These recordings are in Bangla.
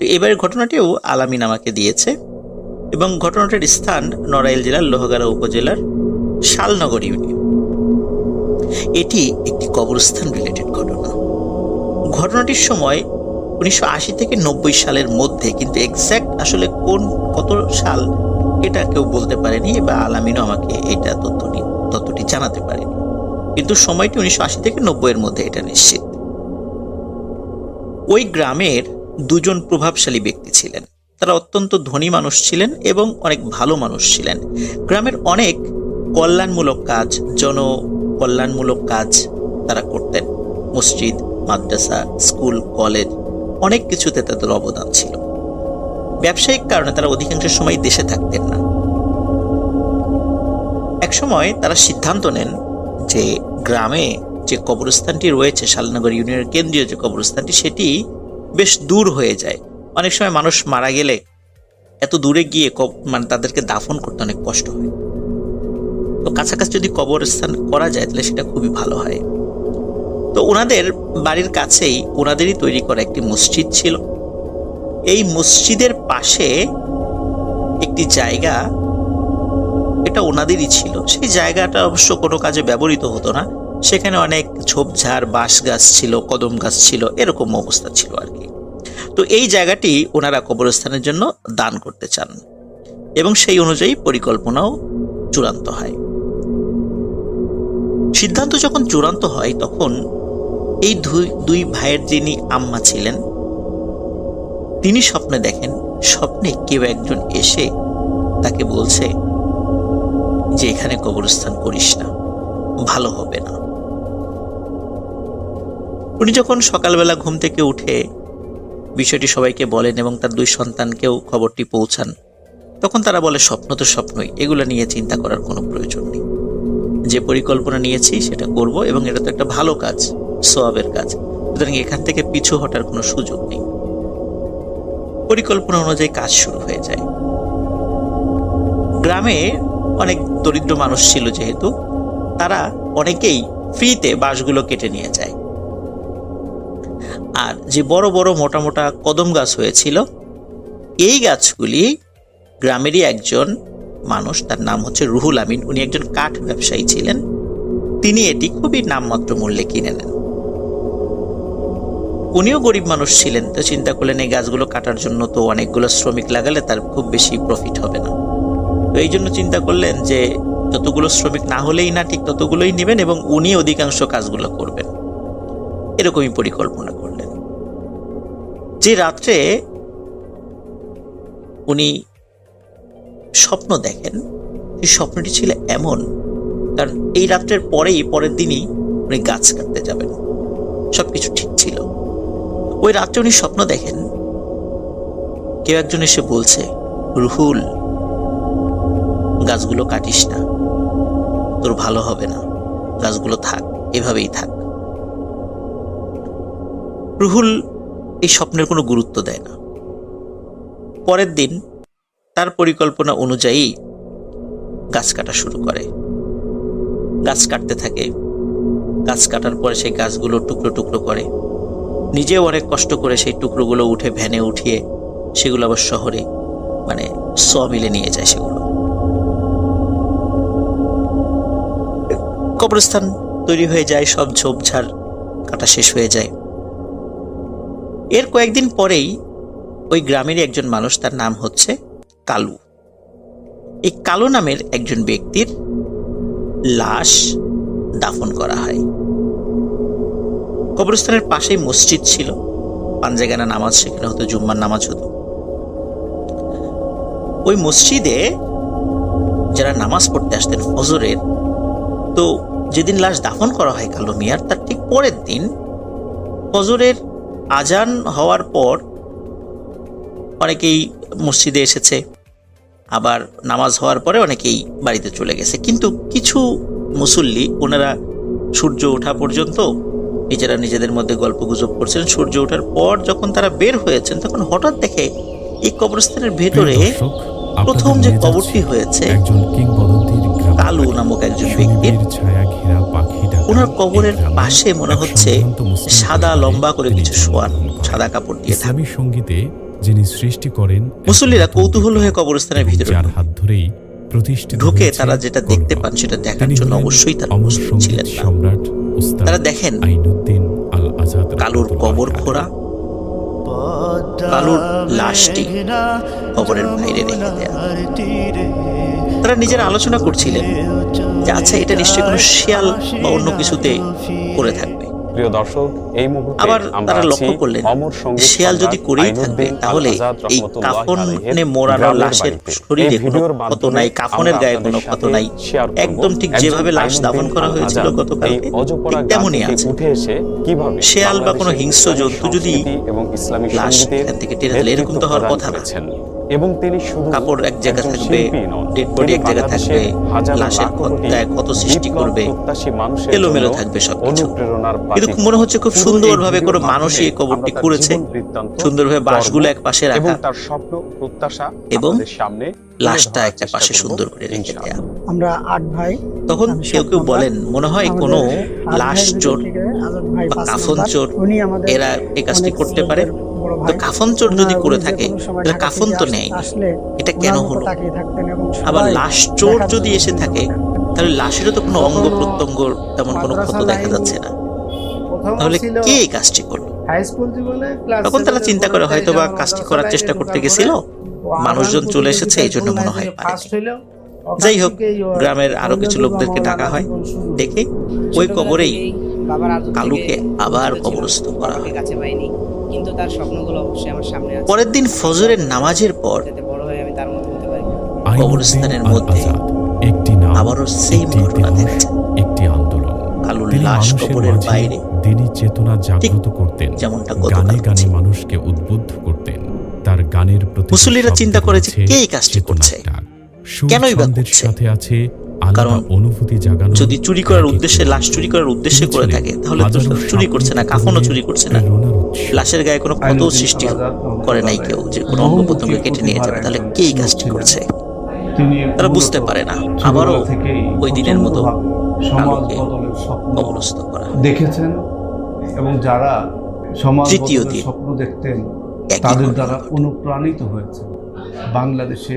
এবারের ঘটনাটিও আলামিন আমাকে দিয়েছে এবং ঘটনাটির স্থান নড়াইল জেলার লোহগাড়া উপজেলার শালনগর ইউনিয়ন। এটি একটি কবরস্থান রিলেটেড ঘটনা। ঘটনাটির সময় উনিশশো আশি থেকে নব্বই সালের মধ্যে, কিন্তু এক্স্যাক্ট আসলে কোন কত সাল এটা কেউ বলতে পারেনি বা আলামিনও আমাকে এটা তথ্যটি তথ্যটি জানাতে পারেনি। কিন্তু সময়টি উনিশশো আশি থেকে নব্বই এর মধ্যে এটা নিশ্চিত। ওই গ্রামের দুজন প্রভাবশালী ব্যক্তি ছিলেন। তারা অত্যন্ত ধনী মানুষ ছিলেন এবং অনেক ভালো মানুষ ছিলেন। গ্রামের অনেক কল্যাণমূলক কাজ জন কল্যাণমূলক কাজ তারা করতেন। মসজিদ, মাদ্রাসা, স্কুল, কলেজ, অনেক কিছুতে তাদের অবদান ছিল। ব্যবসায়িক কারণে তারা অধিকাংশ সময় দেশে থাকতেন না। একসময় তারা সিদ্ধান্ত নেন যে গ্রামে যে কবরস্থানটি রয়েছে, শালনগর ইউনিয়নের কেন্দ্রীয় যে কবরস্থানটি, সেটি বেশ দূর হয়ে যায়। অনেক সময় মানুষ মারা গেলে এত দূরে গিয়ে মানে তাদেরকে দাফন করতে অনেক কষ্ট হয়। তো কাছাকাছি যদি কবরস্থান করা যায়, তাহলে সেটা খুবই ভালো হয়। তো ওনাদের বাড়ির কাছেই ওনাদেরই তৈরি করা একটি মসজিদ ছিল। এই মসজিদের পাশে একটি জায়গা, এটা ওনাদেরই ছিল। সেই জায়গাটা অবশ্য কোনো কাজে ব্যবহৃত হতো না। সেখানে অনেক ঝোপঝাড় বাঁশ গাছ ছিল, কদম গাছ ছিল, এরকম অবস্থা ছিল আর কি। তো এই জায়গাটি ওনারা কবরস্থানের জন্য দান করতে চান এবং সেই অনুযায়ী পরিকল্পনাও চূড়ান্ত হয়। সিদ্ধান্ত যখন চূড়ান্ত হয়, তখন এই দুই ভাইয়ের যিনি আম্মা ছিলেন, তিনি স্বপ্নে দেখেন, স্বপ্নে কেউ একজন এসে তাকে বলছে যে, এখানে কবরস্থান করিস না, ভালো হবে না। উনি যখন সকালবেলা ঘুম থেকে উঠে বিষয়টি সবাইকে বলেন এবং তার দুই সন্তানকেও খবরটি পৌঁছান, তখন তারা বলে, স্বপ্ন তো স্বপ্নই, এগুলো নিয়ে চিন্তা করার কোনো প্রয়োজন নেই। যে পরিকল্পনা নিয়েছি সেটা করব এবং এটা তো একটা ভালো কাজ, সোয়াবের কাজ। সুতরাং এখান থেকে পিছু হটার কোনো সুযোগ নেই। পরিকল্পনা অনুযায়ী কাজ শুরু হয়ে যায়। গ্রামে অনেক দরিদ্র মানুষ ছিল যেহেতু, তারা অনেকেই ফ্রিতে বাঁশগুলো কেটে নিয়ে যায়। আর যে বড় বড় মোটা মোটা কদম গাছ হয়েছিল, এই গাছগুলি গ্রামেরই একজন মানুষ, তার নাম হচ্ছে রুহুল আমিন, উনি একজন কাঠ ব্যবসায়ী ছিলেন। তিনি এটি খুবই নামমাত্র মূল্যে কিনে নেন। উনিও গরিব মানুষ ছিলেন, তো চিন্তা করলেন এই গাছগুলো কাটার জন্য তো অনেকগুলো শ্রমিক লাগালে তার খুব বেশি প্রফিট হবে না। তো এই জন্য চিন্তা করলেন যে যতগুলো শ্রমিক না হলেই না ঠিক ততগুলোই নেবেন এবং উনি অধিকাংশ কাজগুলো করবেন। এরকমই পরিকল্পনা করলেন। যে রাত্রে উনি স্বপ্ন দেখেন, সেই স্বপ্নটি ছিল এমন, কারণ এই রাত্রের পরেই, পরের দিনই উনি গাছ কাটতে যাবেন। সবকিছু ঠিক ছিল। ওই রাত্রে উনি স্বপ্ন দেখেন, কেউ একজন এসে বলছে, রুহুল, গাছগুলো কাটিস না। তোর ভালো হবে না। গাছগুলো থাক, এভাবেই থাক। রুহুল এই স্বপ্নের কোনো গুরুত্ব দেয় না। পরের দিন তার পরিকল্পনা অনুযায়ী গাছ কাটা শুরু করে। গাছ কাটতে থাকে। গাছ কাটার পরে সেই গাছগুলো টুকরো টুকরো করে। নিজেও অনেক কষ্ট করে সেই টুকরোগুলো উঠে ভ্যানে উঠিয়ে সেগুলো আবার শহরে মানে স মিলে নিয়ে যায় সেগুলো। কবরস্থান তৈরি হয়ে যায়, সব ঝোপঝাড় কাটা শেষ হয়ে যায়। এর কয়েকদিন পরেই ওই গ্রামেরই একজন মানুষ, তার নাম হচ্ছে কালু। এই কালু নামের একজন ব্যক্তির লাশ দাফন করা হয়। কবরস্থানের পাশেই মসজিদ ছিল। পাঞ্জেগানা নামাজ, সেখানে হতো জুম্মার নামাজ হতো। ওই মসজিদে যারা নামাজ পড়তে আসতেন ফজরের, তো যেদিন লাশ দাফন করা হয় কালো মিয়ার, তার ঠিক পরের দিন ফজরের আজান হওয়ার পর অনেকেই মসজিদে এসেছে আবার নামাজ হওয়ার পরে অনেকেই বাড়িতে চলে গেছে। কিন্তু কিছু মুসল্লি ওনারা সূর্য ওঠা পর্যন্ত নিজেরা নিজেদের মধ্যে গল্প গুজব করছেন। সূর্য ওঠার পর যখন তারা বের হয়েছেন তখন হঠাৎ দেখে এই কবরস্থানের ভেতরে প্রথম যে কবরটি হয়েছে কালু নামক একজন ব্যক্তির ওনার কবরের পাশে মনে হচ্ছে সাদা লম্বা করে কিছু শোয়ান সাদা কাপড় দিয়ে থাকে সঙ্গীতে যিনি সৃষ্টি করেন মুসল্লিরা কৌতূহল হয়ে কবরস্থানের ভিতরে যার হাত ধরেই প্রতিষ্ঠিত ঢুকে তারা যেটা দেখতে। পান সেটা দেখার জন্য অবশ্যই তারা অমর ছিলেন সম্রাট তারা দেখেন আইনুদ্দিন আল আজাদ কালুর কবর আলাইহি। কালুর লাশটি কবরের বাইরে রেখে দেয়া। তারা নিজের আলোচনা করছিলেন যে আচ্ছা এটা নিশ্চয়ই কোনো শিয়াল বা অন্য কিছুতে করে থাকবে। প্রিয় দর্শক এই মুহূর্তে আবার তারা লক্ষ্য করলেন শিয়াল যদি করেই থাকবে তাহলে এই কাফনে মোড়ানো লাশের শরীরে কোনো ক্ষত নাই কাফনের গায়ে কোনো ক্ষত নাই একদম ঠিক যেভাবে লাশ দাফন করা হয়েছিল ঠিক তেমনই আছে। শেয়াল বা কোনো হিংস্র জন্তু যদি লাশ এখান থেকে টেনে এরকম তো হওয়ার কথা না। এবং তিনি শুধু কাপড় এক জায়গায় একজন থাকবে, body তিনি এক বাংলাদেশের থাকবে, হাজার লাশের ক্ষত সৃষ্টি করবে, প্রত্যাশী মানুষের এলোমেলো থাকবে সবকিছু। কিন্তু। মনে হচ্ছে খুব সুন্দরভাবে করে মানুষই এই কবরটি করেছে সুন্দরভাবে বাঁশগুলো এক পাশে এবং রাখা তার স্বপ্ন প্রত্যাশা এবং সামনে লাশটা একটা পাশে সুন্দর করে রেখে দেয়া আমরা আট ভাই তখন কেউ কেউ বলেন মনে হয় কোনো লাশ চোর বা কাফন চোর এরা এই কাজটি করতে পারে বড় তো কাফন চোর যদি করে থাকে তাহলে কাফন তো নেই। এটা কেন হলো? আবার লাশ চোর যদি এসে থাকে তাহলে লাশেরও তো কোনো অঙ্গ প্রত্যঙ্গ তেমন কোনো ক্ষত দেখা যাচ্ছে না। তাহলে কে এই কাজটি করল? তখন তারা চিন্তা করে হয়তো বা কাজটি করার চেষ্টা করতে গেছিল মানুষজন চলে এসেছে এই জন্য মনে হয়। ওখান যাই হোক গ্রামের আরও কিছু লোকদেরকে ডাকা হয়। ডেকে ওই কবরেই কালুকে আবার কবরস্থ করা হয়। কাছে পাইনি কিন্তু তার স্বপ্নগুলো অবশ্যই আমার সামনে আছে। পরের দিন ফজরের নামাজের পর বড় হয়ে আমি তার মতো হতে পারি। কবরস্থানের মধ্যে একটি আবারও একটি ঘটনা একটি আন্দোলন। কালুর লাশ কবরের বাইরে। দিনই চেতনা জাগ্রত করতেন। যেমনটা গানে গানে মানুষকে উদ্বুদ্ধ করতেন। তার গানের প্রতি মুসল্লিরা চিন্তা করেছে, কে এই কাজটি করছে? কেনই বা? সাথে আছে কারণ অনুভূতি জাগানো যদি চুরি করার উদ্দেশ্যে লাশ চুরি করার উদ্দেশ্যে করে থাকে তাহলে তো চুরি করছে না কাফনও চুরি করছে না। লাশের গায়ে কোনো ক্ষত সৃষ্টি করে নাই কেউ যে কোনো অঙ্গ প্রত্যঙ্গ কেটে নিয়ে যাবে। তাহলে কে এই কাজটি করছে? তারা বুঝতে পারে না। আবারও ওই দিনের মতো সমাজ কালুকে স্বপ্ন কবরস্থ করা। দেখেছেন এবং যারা সমাজ তৃতীয় স্বপ্ন দেখতেন তাদের দ্বারা অনুপ্রাণিত হয়েছে বাংলাদেশে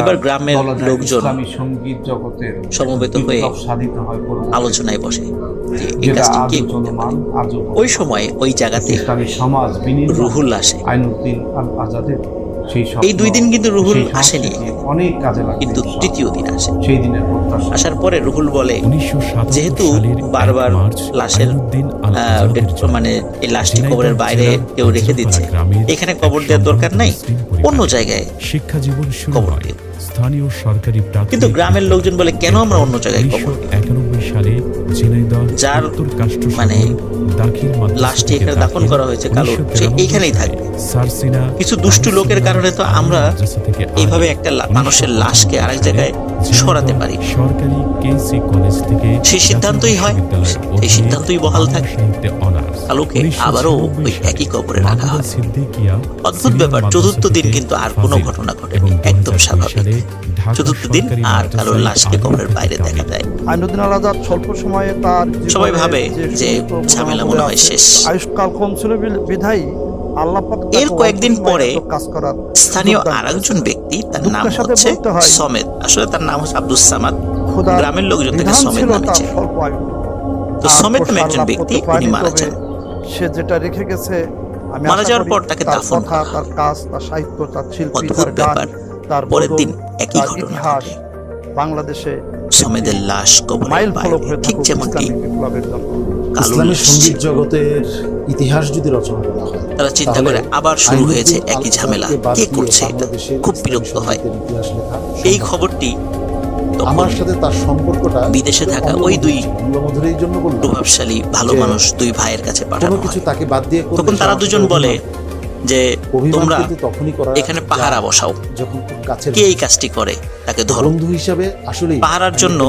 এবার গ্রামের লোকজন সংগীত জগতের সমবেত হয়ে সাধিত হয় আলোচনায় বসে যে এই কাজটি কে করতে পারে। ওই সময় ওই জায়গাতে রুহুল আসে। আইনুদ্দিন আল আজাদের এই দুই দিন কিন্তু রুহুল আসেনি। অনেক কাজে লাগে কিন্তু তৃতীয় দিন আসে সেই দিনের প্রত্যাশা। আসার পরে রুহুল বলে যেহেতু বারবার লাশের মানে এই লাশটি কবরের বাইরে কেউ রেখে দিচ্ছে এখানে কবর দেওয়ার দরকার নাই অন্য জায়গায় শিক্ষা জীবন শুরু কবর হয়। স্থানীয় সরকারি কিন্তু গ্রামের লোকজন বলে কেন আমরা অন্য জায়গায় কবর সালে যার মানে লাশটি এখানে দাফন করা হয়েছে কালো সে এইখানেই থাকবে। কিছু দুষ্টু লোকের কারণে তো আমরা এইভাবে একটা মানুষের লাশকে আরেক জায়গায় সরাতে পারি সরকারি কেসি কলেজ থেকে সেই সিদ্ধান্তই হয়। এই সেই সিদ্ধান্তই বহাল থাকে। 1996 আবারও ওই একই কবরে রাখা হয়। অদ্ভুত ব্যাপার চতুর্থ দিন কিন্তু আর কোনো ঘটনা ঘটেনি একদম স্বাভাবিক। চতুর্থ দিন আর কারোর লাশকে কবরের বাইরে দেখা যায়। আইনুদ্দিন আল স্বল্প সময়ে তার সবাই ভাবে যে ঝামেলা মনে হয় শেষ। আয়ুষ্কাল কম ছিল বিধায়ী এর কয়েকদিন পরে স্থানীয় সুযোগ আর একজন ব্যক্তি তার নাম হচ্ছে সমেত। আসলে তার নাম হচ্ছে আব্দুস সামাদ। গ্রামের লোকজন তাকে বিধান সমেত নামে তো সমেত নামে একজন ব্যক্তি উনি মারা যান। সে যেটা রেখে গেছে আমি মারা যাওয়ার পর তাকে দাফন কথা তার কাজ তার সাহিত্য তার শিল্পী তার গান তার পরের দিন একই ঘটনা ইতিহাস বাংলাদেশে সমেদের লাশ কবরের বাইরে ঠিক যেমনটি ইসলামী সংগীত জগতের ইতিহাস যদি রচনা করা হয় তারা চিন্তা করে আবার শুরু হয়েছে একই ঝামেলা। কে করছে এটা? খুব বিরক্ত হয়। এই খবরটি আমার সাথে তার সম্পর্কটা বিদেশে থাকা ওই দুই জন্য প্রভাবশালী ভালো মানুষ দুই ভাইয়ের কাছে পাঠানো কিছু তাকে বাদ দিয়ে তখন তারা দুজন বলে যে তোমরা তখনই করা এখানে পাহারা বসাও। কে এই কাজটি করে? তাকে ধরো। বন্ধু হিসাবে আসলে পাহারার জন্য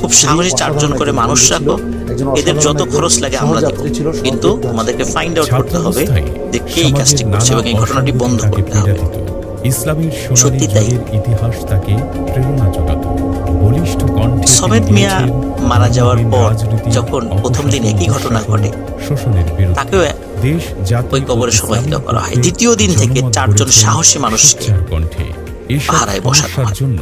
খুব সাহসী চারজন করে মানুষ রাখো। এদের যত খরচ লাগে আমরা দেবো। কিন্তু আমাদেরকে ফাইন্ড আউট করতে হবে যে কে এই কাজটি করছে এবং এই ঘটনাটি বন্ধ করতে হবে। ইসলামের সোনালী যুগের ইতিহাস তাকে প্রেরণা যোগাত। বলিষ্ঠ কণ্ঠে সমেত মিয়া মারা যাওয়ার পর যখন প্রথম দিন একই ঘটনা ঘটে, শোষণের বিরুদ্ধে তাকেও দেশ জাতি ওই কবরে সমাহিত করা হয়। দ্বিতীয় দিন থেকে চারজন সাহসী মানুষকে কণ্ঠে। পাহারায় বসানো জন্য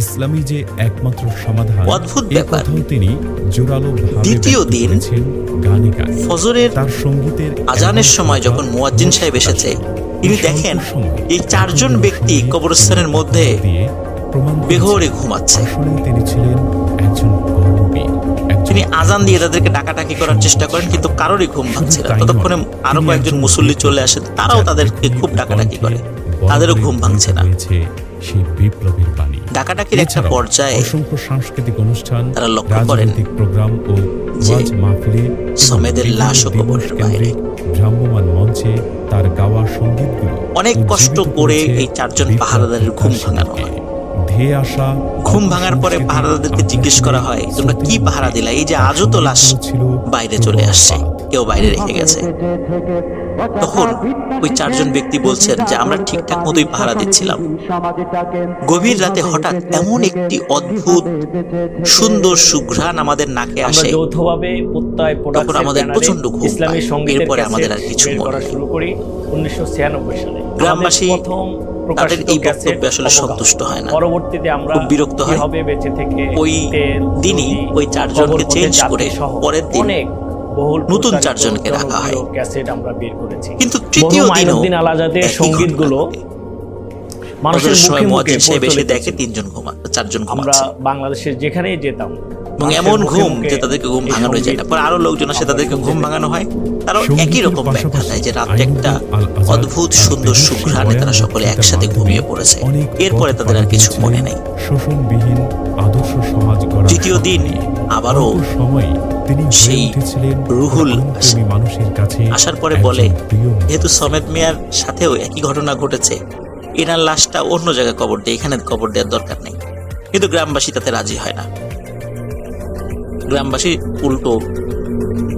ইসলামী যে একমাত্র সমাধান অদ্ভুত ব্যাপার। তিনি জোরালো দ্বিতীয় দিন গানে গানে। ফজরের তার সঙ্গীতের আজানের সময় যখন মুয়াজ্জিন সাহেব এসেছে তিনি দেখেন এই চারজন ব্যক্তি কবরস্থানের মধ্যে বেঘরে ঘুমাচ্ছে। তিনি আজান দিয়ে তাদেরকে ডাকাডাকি করার চেষ্টা করেন কিন্তু কারোরই ঘুম ভাঙছে না। ততক্ষণে আরও কয়েকজন মুসল্লি চলে আসে তারাও তাদেরকে খুব ডাকাডাকি করে। তাদেরও ঘুম ভাঙছে না। সেই বিপ্লবের বাণী। ডাকাডাকির একটা পর্যায়ে অসংখ্য সাংস্কৃতিক অনুষ্ঠান তারা লক্ষ্য করেন প্রোগ্রাম ও ওয়াজ মাহফিলে সমেদের লাশও দিবস কবরের বাইরে। ভ্রাম্যমাণ মঞ্চে তার গাওয়া সঙ্গীতগুলো অনেক কষ্ট করে এই চারজন পাহারাদারের ঘুম ভাঙানো হয়। ধেয়ে আসা ঘুম ভাঙার পরে পাহারাদারদেরকে জিজ্ঞেস করা হয় তোমরা কি পাহারা দিলা? এই যে আজও তো লাশ বাইরে চলে আসছে কেউ বাইরে রেখে গেছে। তখন ওই চারজন ব্যক্তি বলছেন যে আমরা ঠিকঠাক মতোই পাহারা দিচ্ছিলাম। গভীর রাতে হঠাৎ এমন একটি অদ্ভুত সুন্দর সুঘ্রাণ আমাদের নাকে আসে। যৌথভাবে প্রত্যয় প্রোডাকশন আমাদের প্রচণ্ড ঘুম ইসলামী। এরপরে আমাদের আর কিছু মনে করা শুরু করি 1996 সালে। গ্রামবাসী তাদের এই বক্তব্যে আসলে সন্তুষ্ট হয় না। পরবর্তীতে আমরা খুব বিরক্ত হয়। কীভাবে বেঁচে থেকে ওই দিনই ওই চারজনকে চেঞ্জ করে পরের দিন নতুন চারজনকে রাখা হয়। ক্যাসেট আমরা বের করেছি। কিন্তু তৃতীয় আলাজাদের সঙ্গীতগুলো মানুষের সময় মুয়াজ্জিন সাহেব এসে দেখে তিনজন ঘুমা চারজন আমরা ঘুমাচ্ছে। বাংলাদেশের যেখানেই যেতাম এবং এমন ঘুম যে তাদেরকে ঘুম ভাঙানো যায় না। পরে আরও লোকজন আসে তাদেরকে ঘুম ভাঙানো হয়। তারাও একই রকম ব্যাখ্যা দেয় যে রাতে একটা অদ্ভুত তার সুন্দর সুঘ্রাণে তারা সকলে একসাথে ঘুমিয়ে পড়েছে। এরপরে তাদের আর কিছু মনে নেই। শোষণবিহীন আদর্শ সমাজ গড়ার দিন আবারও সময়ে সেই রুহুল মানুষের কাছে আসার পরে বলে। যেহেতু সমেত মিয়ার সাথেও একই ঘটনা ঘটেছে এনার লাশটা অন্য জায়গায় কবর দেয় এখানে কবর দেওয়ার দরকার নেই কিন্তু গ্রামবাসী তাতে রাজি হয় না গ্রামবাসী উল্টো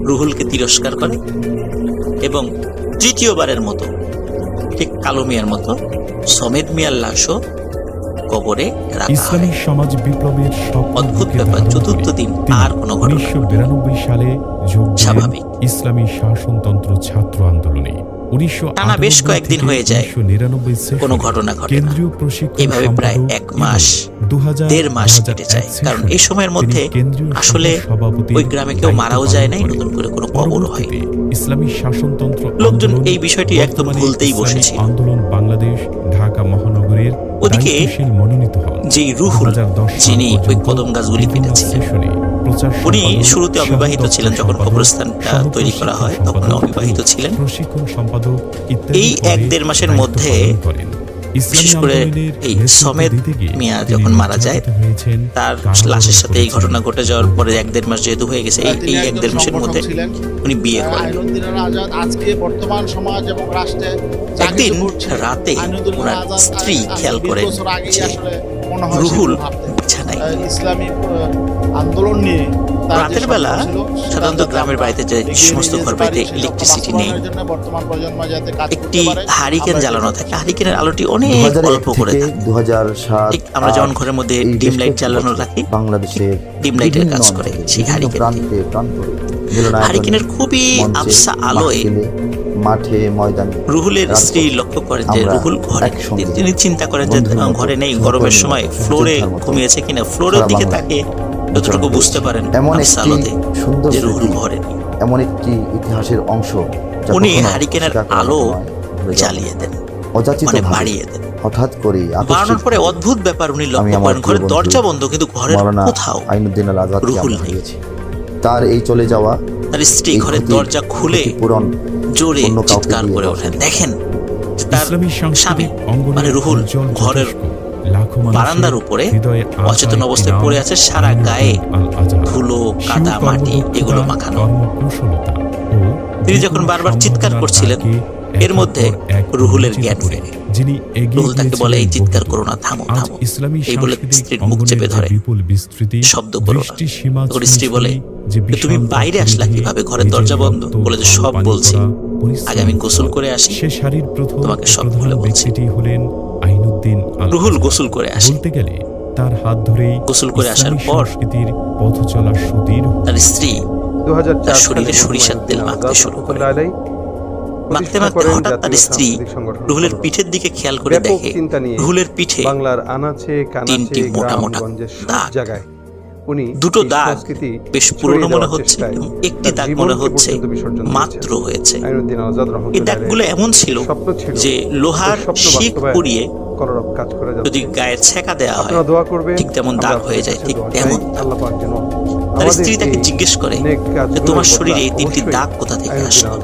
রুহুলকে তিরস্কার করে এবং তৃতীয়বারের মতো ঠিক কালো মিয়ার মতো সমেত মিয়ার লাশও কবরে ইসলামী সমাজ বিপ্লবের অদ্ভুত ব্যাপার, চতুর্থ দিন আর কোনো নেই। 1992 সালে যোগ স্বাভাবিক। ইসলামী শাসনতন্ত্র ছাত্র আন্দোলনে উনিশশো টানা বেশ কয়েকদিন হয়ে যায়। কোনো ঘটনা ঘটে কেন্দ্রীয় প্রশিক্ষণ এভাবে প্রায় এক মাস, এবং 2000 দেড় মাস কেটে যায় কারণ এই সময়ের মধ্যে আসলে ওই গ্রামে কেউ মারাও যায় নাই নতুন করে কোনো কবর হয় ইসলামী শাসনতন্ত্র লোকজন এই বিষয়টি একদম ভুলতেই বসেছিল। আন্দোলন বাংলাদেশ ঢাকা মহানগরের ওদিকে যেই রুহুল যিনি ওই কদম গাছগুলি কেটেছিলেন উনি শুরুতে অবিবাহিত ছিলেন যখন কবরস্থানটা তৈরি করা হয় তখন অবিবাহিত ছিলেন। এই এক দেড় মাসের মধ্যে বিশেষ করে এই সমেত মিয়া যখন মারা যায়, তার লাশের সাথে এই ঘটনা ঘটে যাওয়ার পরে এক দেড় মাস যেহেতু হয়ে গেছে এই এক দেড় মাসের মধ্যে উনি বিয়ে করেন। আইনুদ্দিন আজাদ আজকে বর্তমান সমাজ এবং একদিন রাতে ওনার স্ত্রী খেয়াল করেন হয় রুহুল বিছানায়। ইসলামী আন্দোলন নিয়ে রাতের বেলা সাধারণত গ্রামের বাড়িতে যে সমস্ত ঘর বাড়িতে ইলেকট্রিসিটি নেই একটি হারিকেন জ্বালানো থাকে। হারিকেনের আলোটি অনেক অল্প করে থেকে থাকে। 2007 ঠিক আমরা যেমন ঘরের মধ্যে ডিম লাইট জ্বালানো রাখি বাংলাদেশের ডিম লাইটের কাজ করে সেই হারিকেন হারিকেনের খুবই আবসা আলোয় মাঠে ময়দানে রুহুলের স্ত্রী লক্ষ্য করেন যে রুহুল ঘরে তিনি চিন্তা করেন যে ঘরে নেই গরমের সময় ফ্লোরে ঘুমিয়েছে কিনা? ফ্লোরের দিকে তাকে যতটুকু বুঝতে পারেন এমন একটি সুন্দর যে রুহুল ঘরে এমন একটি ইতিহাসের অংশ উনি হারিকেনের আলো। জ্বালিয়ে দেন অযাচিত মানে বাড়িয়ে দেন। হঠাৎ করে বাড়ানোর পরে অদ্ভুত ব্যাপার উনি লক্ষ্য আমার করেন ঘরের দরজা বন্ধ কিন্তু ঘরের কোথাও আইনুদ্দিন আল আজাদকে রুহুল নেই। তার এই চলে যাওয়া তার স্ত্রী ঘরের দরজা খুলে ক্ষতিপূরণ জোরে চিৎকার করে ওঠেন। দেখেন তার স্বামী মানে রুহুল ঘরের বারান্দার উপরে অচেতন অবস্থায় পড়ে আছে সারা গায়ে ধুলো কাদা মাটি এগুলো মাখানো তিনি যখন বারবার চিৎকার করছিলেন, এর মধ্যে রুহুলের জ্ঞান ফেরে। রুহুল তাকে বলে এই চিৎকার করো না থামো থামো এই বলে স্ত্রীর মুখ চেপে ধরে শব্দ করো না। তখন স্ত্রী বলে, তুমি বাইরে আসলা কীভাবে? ঘরের দরজা বন্ধ। বলে যে সব বলছি। আগে আমি গোসল করে আসি। তোমাকে সব খুলে বলছি। হলেন আইনুদ্দিন রুহুল গোসল করে আসে বলতে গেলে তার হাত ধরেই গোসল করে আসার পর সংস্কৃতির পথ চলা সুদীর্ঘ। তার স্ত্রী 2004 তার শরীরে সালে সরিষার তেল মাখতে শুরু করে। মাখতে মাখতে হঠাৎ তার স্ত্রী রুহুলের পিঠের দিকে খেয়াল করে দেখে রুহুলের পিঠে বাংলার আনাচে তিনটি কানাচে মোটা মোটা দাগ। জায়গায় উনি দুটো দাগ বেশ পুরনো মনে হচ্ছে একটি দাগ মনে হচ্ছে মাত্র হয়েছে। এই দাগগুলো এমন ছিল যে লোহার শিক পুড়িয়ে কলরব কাজ করে যাচ্ছে যদি গায়ে ছেঁকা দেওয়া হয় দোয়া করবেন ঠিক তেমন দাগ হয়ে যায়, ঠিক তেমন। আল্লাহ পাক যেন তার স্ত্রী তাকে জিজ্ঞেস করে যে তোমার শরীরে এই তিনটি দাগ কোথা থেকে আসলো?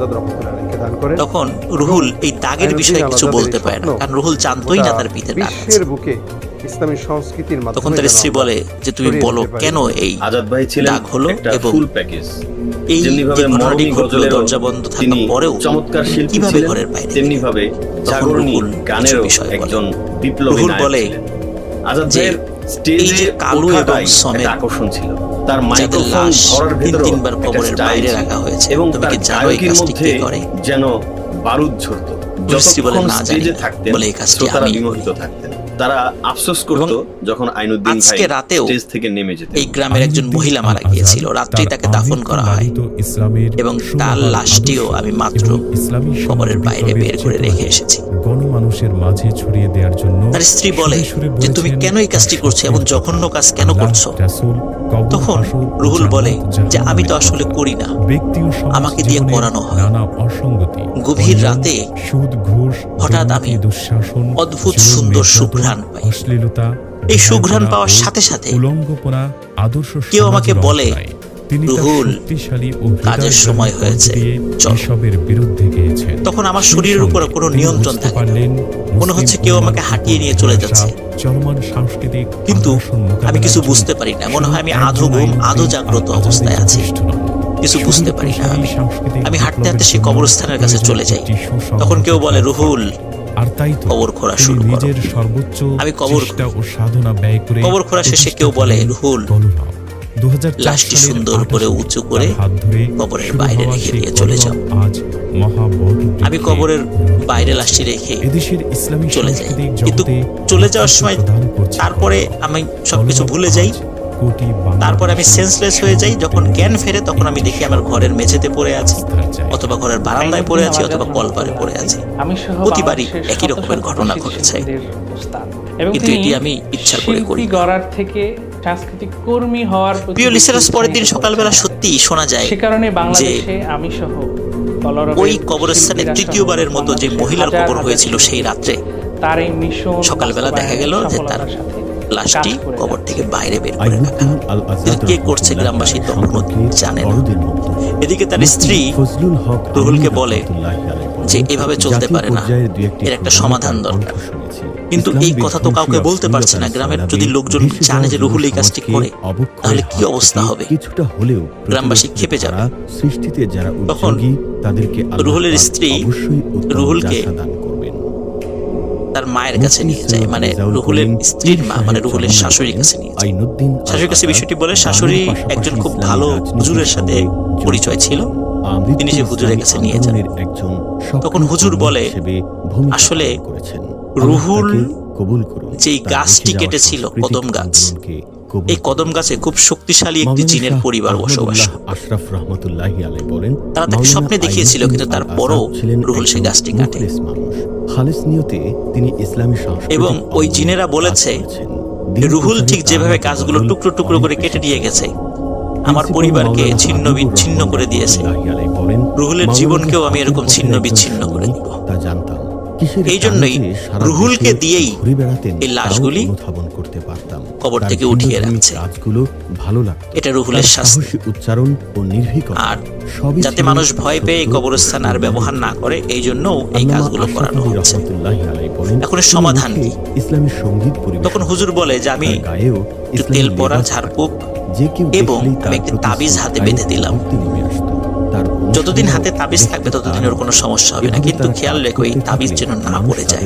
তখন রুহুল এই দাগের বিষয়ে কিছু বলতে পারে না কারণ রুহুল জানতোই না তার পিঠে দাগ। আছে বুকে ইসলামী সংস্কৃতির মাধ্যমে তখন তার স্ত্রী বলে যে তুমি বলো কেন এই আজাদ ভাই ছিলেন দাগ হলো এবং ফুল প্যাকেজ। এই যে ঘটনাটি মরমী দরজা বন্ধ থাকা পরেও চমৎকার শিল্পী কীভাবে ঘরের বাইরে তেমনি ভাবে জাগরণী গানেরও বিষয় একজন বিপ্লবী বলে আজাদ ভাইয়ের স্টেজে কালু এবং সমেত আকর্ষণ ছিল। তার মাইক্রোফোন ধরার তিন তিনবার কবরের বাইরে রাখা হয়েছে। এবং তার কাজটি মধ্যে যেন বারুদ ঝরত। বলে, যতক্ষণ "না, জানি। স্টেজে থাকতেন বলে, "এই কাজটি আমিই বিমোহিত থাকতেন। তারা আফসোস করত যখন আইনুদ্দিন ভাই আজকে রাতেও স্টেজ থেকে নেমে যেতেন। এই গ্রামের একজন মহিলা মারা গিয়েছিল। রাত্রি তাকে দাফন করা হয়। এবং তার লাশটিও আমি মাত্র কবরের বাইরে বের করে রেখে এসেছি। গণমানুষের মাঝে ছড়িয়ে দেওয়ার জন্য তার স্ত্রী বলে যে তুমি কেন এই কাজটি করছ এমন জঘন্য কাজ কেন করছ তখন রুহুল বলে যে আমি তো আসলে করি না আমাকে দিয়ে করানো হয়। গভীর রাতে সুদ ঘুষ হঠাৎ আমি দুঃশাসন অদ্ভুত সুন্দর সুঘ্রাণ পাই। এই সুঘ্রাণ পাওয়ার সাথে সাথে কেউ আমাকে বলে। তিনি শক্তিশালী ও কাজের সময় হয়েছে, এসবের বিরুদ্ধে গিয়েছেন তখন আমার শরীরের উপরে কোনো নিয়ন্ত্রণ থাকে মনে হচ্ছে কেউ আমাকে হাঁটিয়ে নিয়ে চলে যাচ্ছে। চলমান সাংস্কৃতিক কিন্তু আমি কিছু বুঝতে পারি না। মনে হয় আমি আধো ঘুম আধো জাগ্রত অবস্থায় আছি। কিছু বুঝতে পারি না আমি। আমি হাঁটতে হাঁটতে সেই কবরস্থানের কাছে চলে যাই। তখন কেউ বলে রুহুল আর তাই তো কবর খোঁড়া শুরু নিজের সর্বোচ্চ আমি কবর ও সাধনা ব্যয় করে কবর খোঁড়া শেষে কেউ বলে, রুহুল, কলরব। 2004 লাশটি সুন্দর করে উঁচু করে কবরের বাইরে রেখে দিয়ে চলে যাও। আমি কবরের বাইরে লাশটি রেখে চলে যাই। কিন্তু চলে যাওয়ার সময় তারপরে আমি সবকিছু ভুলে যাই। তারপরে আমি সেন্সলেস হয়ে যাই। যখন জ্ঞান ফেরে তখন আমি দেখি আমার ঘরের মেঝেতে পড়ে আছি অথবা ঘরের বারান্দায় পড়ে আছি অথবা কলপারে পড়ে আছি। প্রতিবারই একই রকমের ঘটনা ঘটেছে। এবং কিন্তু এটি আমি ইচ্ছা করে করি গড়ার থেকে সাংস্কৃতিক কর্মী হওয়ার প্রিয় লিসেরাস পরের দিন সকালবেলা সত্যি শোনা যায় সে কারণে বাংলাদেশে আমি সহ ওই কবরস্থানে তৃতীয়বারের মতো যে মহিলার কবর হয়েছিল সেই রাত্রে। তার এই মিশন সকালবেলা দেখা গেল যে তার লাশটি কবর থেকে বাইরে বের করে কে করছে গ্রামবাসী তখনও জানে না। এদিকে তার স্ত্রী রুহুলকে বলে যে এভাবে চলতে পারে না। এর একটা সমাধান দরকার। কিন্তু এই কথা তো কাউকে বলতে পারছে না। গ্রামের যদি লোকজন জানে যে রুহুল এই কাজটি করে, তাহলে কি অবস্থা হবে? কিছুটা হলেও গ্রামবাসী ক্ষেপে যাবে। সৃষ্টিতে যারা উদ্যোগী তাদেরকে রুহুলের স্ত্রী রুহুলকে তার মায়ের কাছে নিয়ে যায় মানে রুহুলের স্ত্রীর মা মানে রুহুলের শাশুড়ির কাছে নিয়ে যায় শাশুড়ির কাছে বিষয়টি বলে শাশুড়ি একজন খুব ভালো হুজুরের সাথে পরিচয় ছিল তিনি যে হুজুরের কাছে নিয়ে যান। তখন হুজুর বলে, আসলে রুহুল যেই গাছটি কেটেছিল, কদম গাছ, এই কদম গাছে খুব শক্তিশালী একটি জিনের পরিবার বসবাস আশরাফ রহমতুল্লাহি আলাইহি বলেন তারা তাকে স্বপ্নে দেখিয়েছিল কিন্তু তারপরও রুহুল সেই গাছটি কাটে। খালেস নিয়তে তিনি ইসলামী সংস্কৃতি এবং ওই জিনেরা বলেছে, রুহুল ঠিক যেভাবে গাছগুলো টুকরো টুকরো করে কেটে নিয়ে গেছে। আমার পরিবারকে ছিন্ন বিচ্ছিন্ন করে দিয়েছে। রুহুলের জীবনকেও আমি এরকম ছিন্ন বিচ্ছিন্ন করে দিব। তা জানতাম। এই জন্যই রুহুলকে দিয়েই এই লাশগুলি করতে পারতাম কবর থেকে উঠিয়ে রাখছে। কাজগুলো ভালো লাগতো এটা রুহুলের শাস্তি উচ্চারণ ও নির্ভীকতা আর যাতে মানুষ ভয় পেয়ে কবরস্থান আর ব্যবহার না করে এই জন্য এই কাজগুলো করানো হচ্ছে এখন সমাধান কি? ইসলামী সংগীত তখন হুজুর বলে যে আমি তেল পরা ঝাড়ফুঁক এবং আমি একটি তাবিজ হাতে বেঁধে দিলাম। যতদিন হাতে তাবিজ থাকবে ততদিন ওর কোনো সমস্যা হবে না। কিন্তু খেয়াল রেখো এই তাবিজ যেন না পড়ে যায়।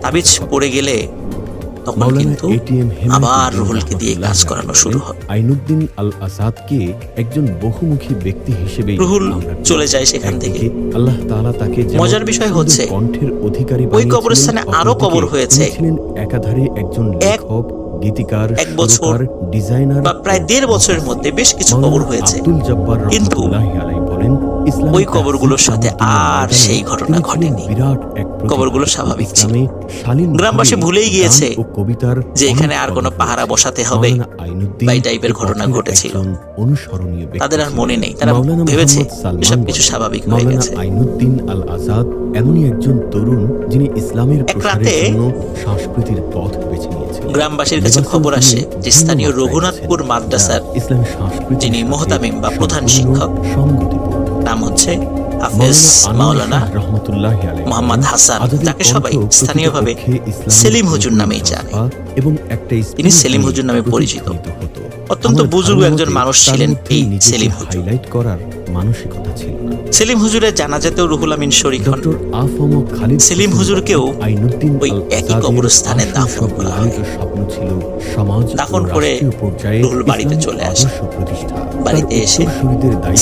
তাবিজ পড়ে গেলে তখন কিন্তু আবার রুহুলকে দিয়ে কাজ করানো শুরু হবে আইনুদ্দিন আল আসাদকে একজন বহুমুখী ব্যক্তি হিসেবে রুহুল চলে যায় সেখান থেকে। আল্লাহ তাআলা তাকে মজার বিষয় হচ্ছে, কণ্ঠের অধিকারী ওই কবরস্থানে আরও কবর হয়েছে। একাধারে একজন এক- লেখক গীতিকার এক বছর ডিজাইনার বা প্রায় দেড় বছরের মধ্যে বেশ কিছু কবর হয়েছে। কিন্তু ওই কবরগুলোর সাথে আর সেই ঘটনা ঘটেনি। কবরগুলো স্বাভাবিক ছিল। গ্রামবাসী ভুলেই গিয়েছে যে এখানে আর কোনো পাহারা বসাতে হবে বা এই টাইপের ঘটনা ঘটেছিল। তাদের আর মনে নেই। তারা ভেবেছে মুহাম্মদ এসব কিছু স্বাভাবিক হয়ে গেছে। আইনুদ্দিন আল আজাদ এমনই একজন তরুণ যিনি ইসলামের প্রসারের জন্য সংস্কৃতির পথ বেছে নিয়েছেন। গ্রামবাসীর কাছে খবর আসে যে স্থানীয় রঘুনাথপুর মাদ্রাসার ইসলামী সংস্কৃতি যিনি মোহতামিম বা প্রধান শিক্ষক। নাম হচ্ছে হাফেজ মাওলানা মোহাম্মদ হাসান যাকে সবাই স্থানীয়ভাবে সেলিম হুজুর নামেই জানে তিনি সেলিম হুজুর নামে পরিচিত। অত্যন্ত বুজুর্গ একজন মানুষ ছিলেন এই সেলিম হুজুর। মানসিকতা ছিল সেলিম হুজুরের জানাজাতেও রুহুল আমিন শরীক হন সেলিম হুজুরকেও ওই একই কবরস্থানে দাফন করা হয়। দাফন করে রুহুল বাড়িতে চলে আসে। বাড়িতে এসে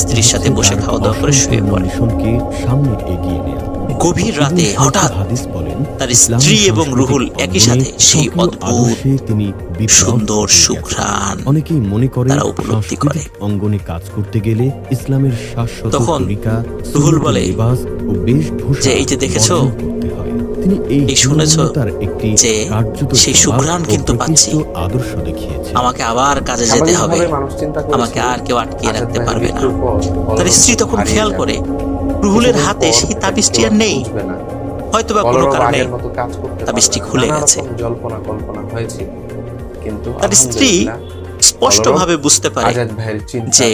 স্ত্রীর সাথে বসে খাওয়া দাওয়া করে শুয়ে পড়ে। মিশনকে সামনে এগিয়ে নেওয়া গভীর রাতে হঠাৎ হাদিস বলেন, তার স্ত্রী এবং রুহুল একই সাথে সেই অদ্ভুত তিনি সুন্দর ঘটিয়ে অনেকেই মনে করে তারা উপলব্ধি করে। অঙ্গনে কাজ করতে গেলে ইসলামের শাশ্বত তখন রুহুল বলে ও বেশভূষা যে এই যে দেখেছ। তিনি এই শুনেছো হীনমন্যতার একটি যে সেই সুঘ্রাণ কিন্তু পাচ্ছি। আদর্শ দেখিয়েছে আমাকে আবার কাজে যেতে হবে আমাকে আর কেউ আটকিয়ে রাখতে পারবে না তার স্ত্রী তখন খেয়াল করে রুহুলের হাতে সেই তাবিজটি আর নেই বুঝবে না। হয়তোবা কোনো কারণে তাবিজটি খুলে গেছে। জল্পনা কল্পনা হয়েছে কিন্তু তার স্ত্রী স্পষ্টভাবে বুঝতে পারে যে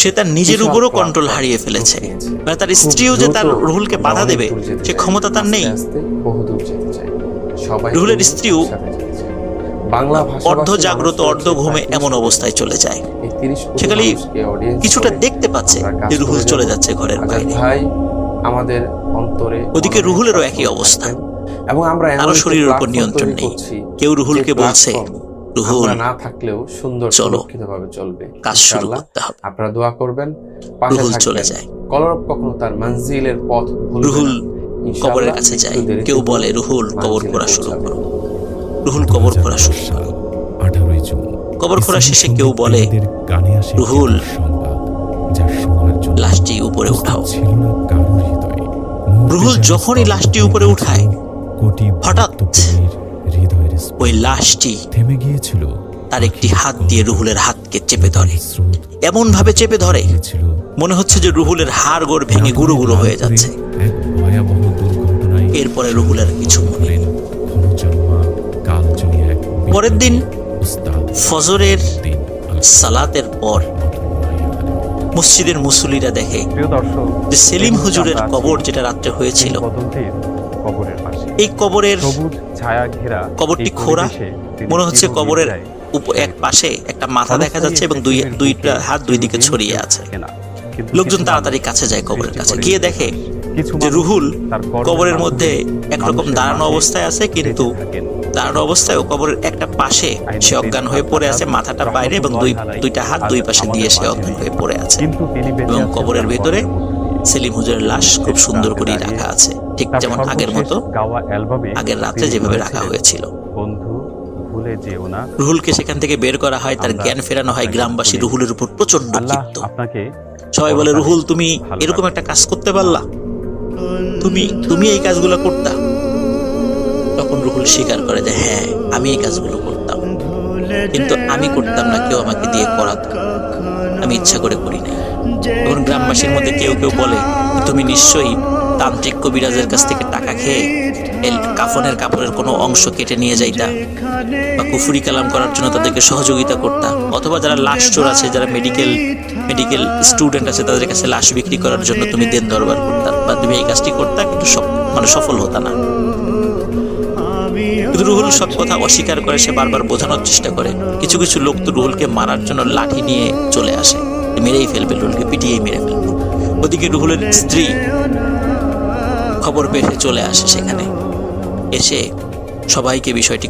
সে তার নিজের উপরও কন্ট্রোল হারিয়ে ফেলেছে মানে তার স্ত্রীও যে তার রুহুলকে বাধা দেবে সে ক্ষমতা তার নেই রুহুলের স্ত্রীও। বাংলা অর্ধ জাগ্রত অর্ধ ঘুমে এমন অবস্থায় চলে যায়। এই 30 কোটি সে খালি মানুষকে audience কিছুটা দেখতে পাচ্ছে যে রুহুল চলে যাচ্ছে ঘরের বাইরে। আমাদের অন্তরে ওদিকে রুহুলেরও একই অবস্থা। এবং আমরা এমন শরীরের উপর নিয়ন্ত্রণ নেই। কেউ রুহুলকে বলছে রুহুল না থাকলেও সুন্দর চলো, সুরক্ষিতভাবে চলবে কাজ শুরু করতে হবে। আপনারা দোয়া করবেন রুহুল চলে যায়। কলরব কখনো তার মঞ্জিলের পথ রুহুল কবরের কাছে যায়। কেউ বলে রুহুল কবর করা শুরু। করো। রুহুল কবর খোঁড়া শুরু করো। কবর ইসলামী শেষে কেউ বলে রুহুল, লাশটি উপরে উঠাও। রুহুল যখনই লাশটি উপরে উঠায়, হঠাৎ। ওই লাশটি থেমে গিয়েছিল। তার একটি হাত দিয়ে রুহুলের হাতকে চেপে ধরে। এমন ভাবে চেপে ধরে মনে হচ্ছে যে রুহুলের হাড় গোড় ভেঙে গুঁড়ো গুঁড়ো হয়ে যাচ্ছে। এরপরে রুহুলের কিছু মনে পরের দিন ফজরের সালাতের পর মসজিদের মুসল্লিরা দেখে যে সেলিম এই হুজুরের কবর যেটা রাত্রে হয়েছিল কবরের এই কবরের সবুজ ছায়া ঘেরা কবরটি তিনি মনে হচ্ছে কবরের এক পাশে একটা মাথা দেখা যাচ্ছে এবং দুই দুইটা হাত দুই দিকে ছড়িয়ে আছে। লোকজন তাড়াতাড়ি কাছে যায় কবরের কাছে গিয়ে দেখে যে রুহুল কবরের মধ্যে একরকম দাঁড়ানো অবস্থায় আছে কিন্তু দাঁড়ানো অবস্থায় কবরের একটা পাশে সে অজ্ঞান হয়ে পড়ে আছে মাথাটা বাইরে এবং দুই দুইটা হাত দুই পাশে দিয়ে সে অজ্ঞান হয়ে পড়ে আছে। এবং কবরের ভেতরে। সেলিম হুজুরের লাশ খুব সুন্দর করে রাখা আছে ঠিক যেমন আগের মতো আগের রাতে যেভাবে রাখা হয়েছিল। ভুলে যেও না। রুহুলকে সেখান থেকে বের করা হয় তার জ্ঞান ফেরানো হয় গ্রামবাসী রুহুলের উপর প্রচণ্ড আল্লাহ ক্ষিপ্ত। আপনাকে সবাই বলে রুহুল তুমি এরকম একটা কাজ করতে পারলা? তুমি তুমি এই কাজগুলো করতা? তখন রুহুল স্বীকার করে যে হ্যাঁ আমি এই কাজগুলো করতাম। কিন্তু আমি করতাম না, কেউ আমাকে দিয়ে করাতো। আমি ইচ্ছা করে করি নাই। তখন গ্রামবাসীর মধ্যে কেউ কেউ বলে, তুমি নিশ্চয়ই তান্ত্রিক কবিরাজের কাছ থেকে টাকা খেয়ে কাফনের কাপড়ের কোনো অংশ কেটে নিয়ে যাইতা বা কুফুরি কালাম করার জন্য তাদেরকে সহযোগিতা করতাম অথবা যারা লাশ চোর আছে, যারা মেডিকেল মেডিকেল স্টুডেন্ট আছে, তাদের কাছে লাশ বিক্রি করার জন্য তুমি দেন দরবার করতা? তুমি এই কাজটি করতা, কিন্তু মানে সফল হতা না। কিন্তু রুহুল সব কথা অস্বীকার করে, সে বারবার বোঝানোর চেষ্টা করে। কিছু কিছু লোক তো রুহুলকে মারার জন্য লাঠি নিয়ে চলে আসে। মেরেই ফেলবে, রুহুলকে পিটিয়েই মেরে ফেলবে। ওদিকে রুহুলের স্ত্রী খবর পেয়ে চলে আসে সেখানে। এসে সবাইকে বিষয়টি